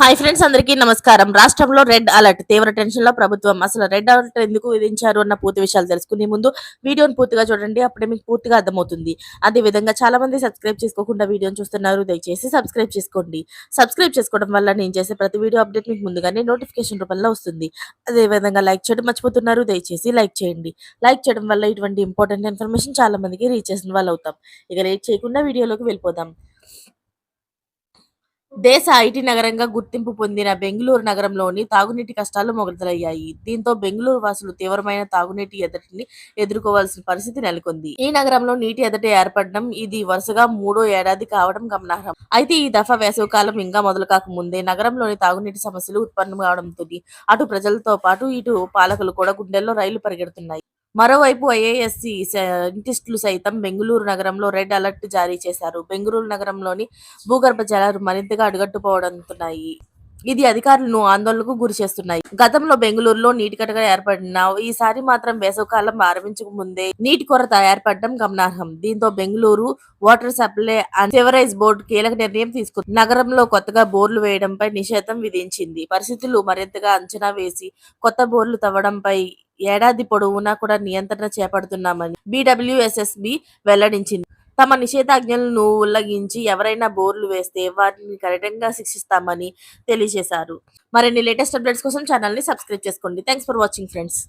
Hi friends అందరికీ నమస్కారం. రాష్ట్రంలో రెడ్ అలర్ట్ తీవ్ర టెన్షన్లో ప్రభుత్వం. అసలు రెడ్ అలర్ట్ ఎందుకు విధించారు అన్న పూర్తి విషయాలు తెలుసుకునే ముందు వీడియోని పూర్తిగా చూడండి అప్పుడే మీకు పూర్తిగా అర్థమవుతుంది. అదే విధంగా చాలా మంది సబ్స్క్రైబ్ చేసుకోకుండా వీడియోని చూస్తున్నారు దయచేసి సబ్స్క్రైబ్ చేసుకోండి. సబ్స్క్రైబ్ చేసుకోవడం వల్ల నేను చేసే ప్రతి వీడియో అప్డేట్ మీకు ముందుగానే నోటిఫికేషన్ రూపంలో వస్తుంది. అదే విధంగా లైక్ చేయడం మర్చిపోతున్నారు దయచేసి లైక్ చేయండి. లైక్ చేయడం వల్ల ఇటువంటి ఇంపార్టెంట్ ఇన్ఫర్మేషన్ చాలా మందికి రీచ్ చేసిన వాళ్ళు అవుతాం ఇక లేట్ చేయకుండా వీడియోలోకి వెళ్ళిపోదాం. దేశ ఐటీ నగరంగా గుర్తింపు పొందిన బెంగళూరు నగరంలోని తాగునీటి కష్టాలు మొదలయ్యాయి దీంతో బెంగళూరు వాసులు తీవ్రమైన తాగునీటి ఎదటిని ఎదుర్కోవాల్సిన పరిస్థితి నెలకొంది. ఈ నగరంలో నీటి ఎదట ఏర్పడడం ఇది వరుసగా మూడో ఏడాది కావడం గమనార్హం. అయితే ఈ దఫా వేసవికాలం ఇంకా మొదలు కాకముందే నగరంలోని తాగునీటి సమస్యలు ఉత్పన్నం కావడంతో అటు ప్రజలతో పాటు ఇటు పాలకులు కూడా గుండెల్లో రైలు పరిగెడుతున్నాయి. మరోవైపు ఐఏఎస్సి సైంటిస్టులు సైతం బెంగళూరు నగరంలో రెడ్ అలర్ట్ జారీ చేశారు. బెంగళూరు నగరంలోని భూగర్భ జలాలు మరింతగా అడుగట్టుపోవడంతున్నాయి ఇది అధికారులను ఆందోళనకు గురి చేస్తున్నాయి. గతంలో బెంగళూరులో నీటి కటక ఏర్పడిన ఈసారి మాత్రం వేసవకాలం ఆరంభించక ముందే నీటి కొరత ఏర్పడడం గమనార్హం. దీంతో Bengaluru water supply and sewerage board కీలక నిర్ణయం తీసుకుంది. నగరంలో కొత్తగా బోర్లు వేయడంపై నిషేధం విధించింది. పరిస్థితులు మరింతగా అంచనా వేసి కొత్త బోర్లు తవ్వడంపై ఏడాది పొడవునా కూడా నియంత్రణ చేపడుతున్నామని బీడబ్ల్యూఎస్ఎస్బి వెల్లడించింది. తమ నిషేధాజ్ఞలను ఉల్లంఘించి ఎవరైనా బోర్లు వేస్తే వారిని కఠినంగా శిక్షిస్తామని తెలియజేశారు. మరిన్ని లేటెస్ట్ అప్డేట్స్ కోసం ఛానల్ని సబ్స్క్రైబ్ చేసుకోండి. Thanks for watching friends.